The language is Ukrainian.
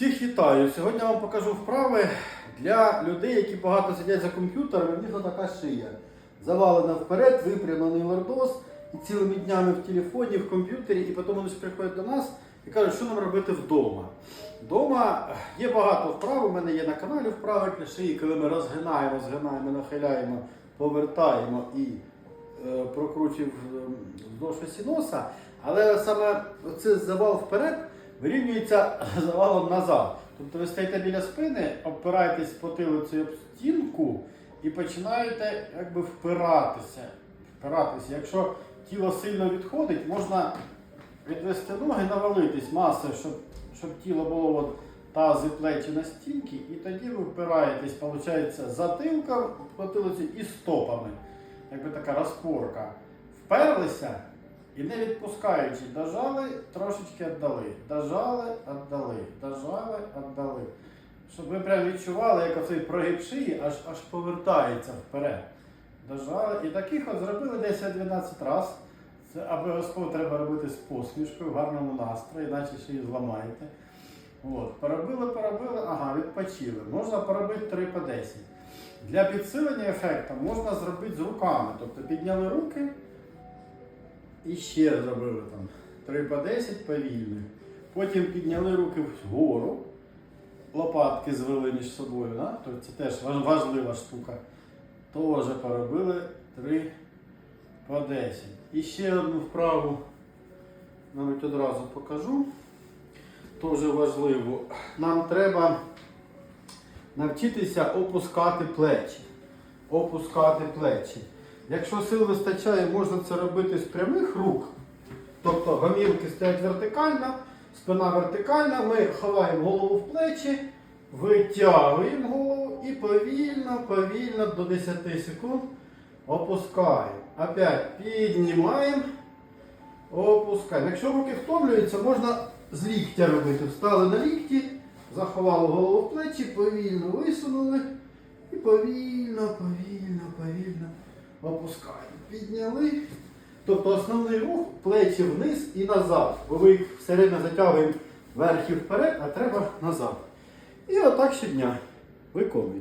Всіх вітаю! Сьогодні вам покажу вправи для людей, які багато сидять за комп'ютером, в них така шия. Завалена вперед, випрямлений лордоз, і цілими днями в телефоні, в комп'ютері, і потім вони приходять до нас і кажуть, що нам робити вдома. Вдома є багато вправ, у мене є на каналі вправи для шиї, коли ми розгинаємо, згинаємо, нахиляємо, повертаємо і е, прокручуємо вздовж осі носа. Але саме цей завал вперед вирівнюється завалом назад. Тобто ви стоїте біля спини, опираєтесь потилицею об стінку і починаєте якби впиратися. впиратися. Якщо тіло сильно відходить, можна відвести ноги, навалитись масою, щоб, щоб тіло було от, тази, плечі на стінки, і тоді ви впираєтесь, виходить, затилком, потилицею і стопами. Якби така розпорка. Вперлися. І не відпускаючи, дожали, трошечки віддали. Дожали, віддали, дожали, віддали. Щоб ви прям відчували, як оцей прогиб шиї аж, аж повертається вперед. Дожали. І таких от зробили 10-12 разів. Це обов'язково треба робити з посмішкою, в гарному настрої, іначе шиї зламаєте. От. Поробили, поробили, ага, відпочили. Можна поробити 3 по 10. Для підсилення ефекту можна зробити з руками. Тобто підняли руки. І ще зробили там 3 по 10 повільно. Потім підняли руки вгору, лопатки звели між собою. Да? Тобто це теж важлива штука. Теж поробили 3 по 10. І ще одну вправу навіть одразу покажу. Теж важливо. Нам треба навчитися опускати плечі. Опускати плечі. Якщо сил вистачає, можна це робити з прямих рук. Тобто гомілки стоять вертикально, спина вертикальна, ми ховаємо голову в плечі, витягуємо голову і повільно, повільно до 10 секунд опускаємо. Опять піднімаємо, опускаємо. Якщо руки втомлюються, можна з ліктя робити. Встали на лікті, заховали голову в плечі, повільно висунули і повільно, повільно, повільно опускаємо. Підняли. Тобто основний рух плечі вниз і назад. Бо ви їх все затягуємо вверх і вперед, а треба назад. І отак щодня виконуємо.